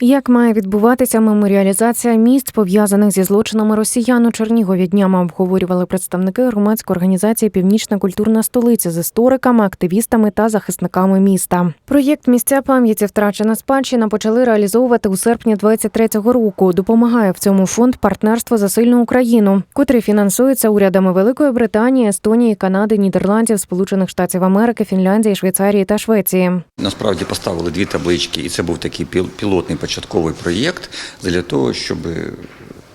Як має відбуватися меморіалізація місць, пов'язаних зі злочинами росіян у Чернігові днями обговорювали представники громадської організації Північна культурна столиця з істориками, активістами та захисниками міста. Проєкт місця пам'яті втрачена спадщина почали реалізовувати у серпні 23-го року. Допомагає в цьому фонд партнерство за сильну Україну, котрий фінансується урядами Великої Британії, Естонії, Канади, Нідерландів, Сполучених Штатів Америки, Фінляндії, Швейцарії та Швеції. Насправді поставили дві таблички, і це був такий піл- пілотний початковий проєкт для того, щоб е,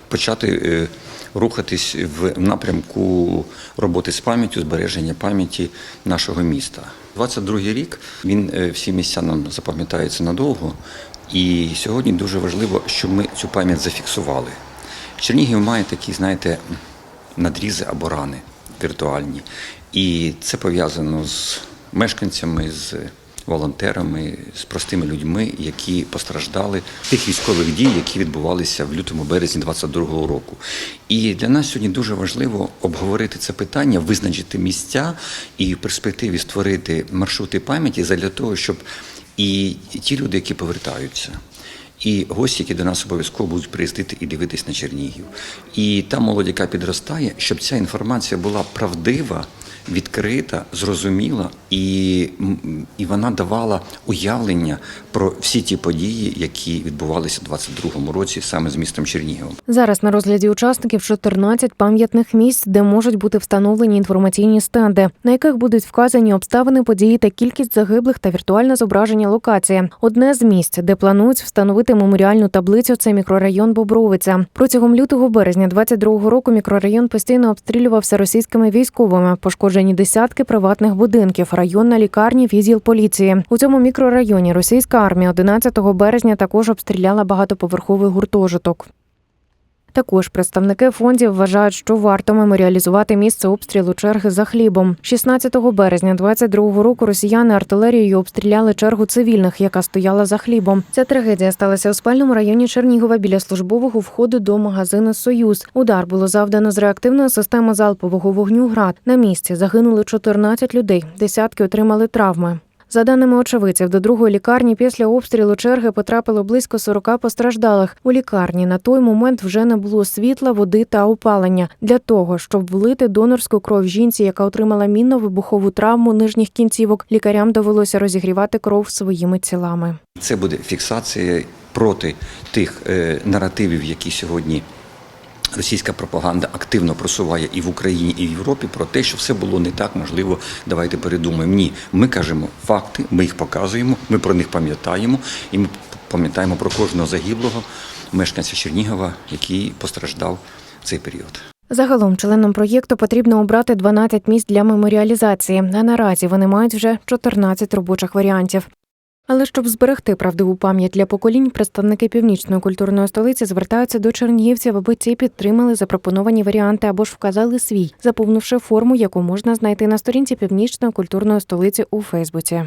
почати е, рухатись в напрямку роботи з пам'яттю, збереження пам'яті нашого міста. 22-й рік він е, всі місця нам запам'ятається надовго, і сьогодні дуже важливо, щоб ми цю пам'ять зафіксували. Чернігів має такі, знаєте, надрізи або рани віртуальні. І це пов'язано з мешканцями, з волонтерами, з простими людьми, які постраждали тих військових дій, які відбувалися в лютому березні 22-го року. І для нас сьогодні дуже важливо обговорити це питання, визначити місця і в перспективі створити маршрути пам'яті для того, щоб і ті люди, які повертаються, і гості, які до нас обов'язково будуть приїздити і дивитись на Чернігів. І та молодь, яка підростає, щоб ця інформація була правдива, відкрита, зрозуміла, і, і вона давала уявлення про всі ті події, які відбувалися у 22-му році саме з містом Черніговом. Зараз на розгляді учасників 14 пам'ятних місць, де можуть бути встановлені інформаційні стенди, на яких будуть вказані обставини події та кількість загиблих та віртуальне зображення локації. Одне з місць, де планують встановити меморіальну таблицю, це мікрорайон Бобровиця. Протягом лютого березня 22-го року мікрорайон постійно обстрілювався російськими військовими. Пошкоджені десятки приватних будинків, районна лікарні, відділ поліції. У цьому мікрорайоні російська армія 11 березня також обстріляла багатоповерховий гуртожиток. Також представники фондів вважають, що варто меморіалізувати місце обстрілу черги за хлібом. 16 березня 22-го року росіяни артилерією обстріляли чергу цивільних, яка стояла за хлібом. Ця трагедія сталася у спальному районі Чернігова біля службового входу до магазину Союз. Удар було завдано з реактивної системи залпового вогню град. На місці загинули 14 людей, десятки отримали травми. За даними очевидців, до другої лікарні після обстрілу черги потрапило близько 40 постраждалих. У лікарні на той момент вже не було світла, води та опалення. Для того, щоб влити донорську кров жінці, яка отримала мінно-вибухову травму нижніх кінцівок, лікарям довелося розігрівати кров своїми тілами. Це буде фіксація проти тих е, наративів, які сьогодні російська пропаганда активно просуває і в Україні, і в Європі про те, що все було не так, можливо, давайте передумаємо. Ні, ми кажемо факти, ми їх показуємо, ми про них пам'ятаємо, і ми пам'ятаємо про кожного загиблого мешканця Чернігова, який постраждав в цей період. Загалом членам проєкту потрібно обрати 12 місць для меморіалізації. А наразі вони мають вже 14 робочих варіантів. Але щоб зберегти правдиву пам'ять для поколінь, представники північної культурної столиці звертаються до чернігівців, аби ці підтримали запропоновані варіанти або ж вказали свій, заповнивши форму, яку можна знайти на сторінці північної культурної столиці у Фейсбуці.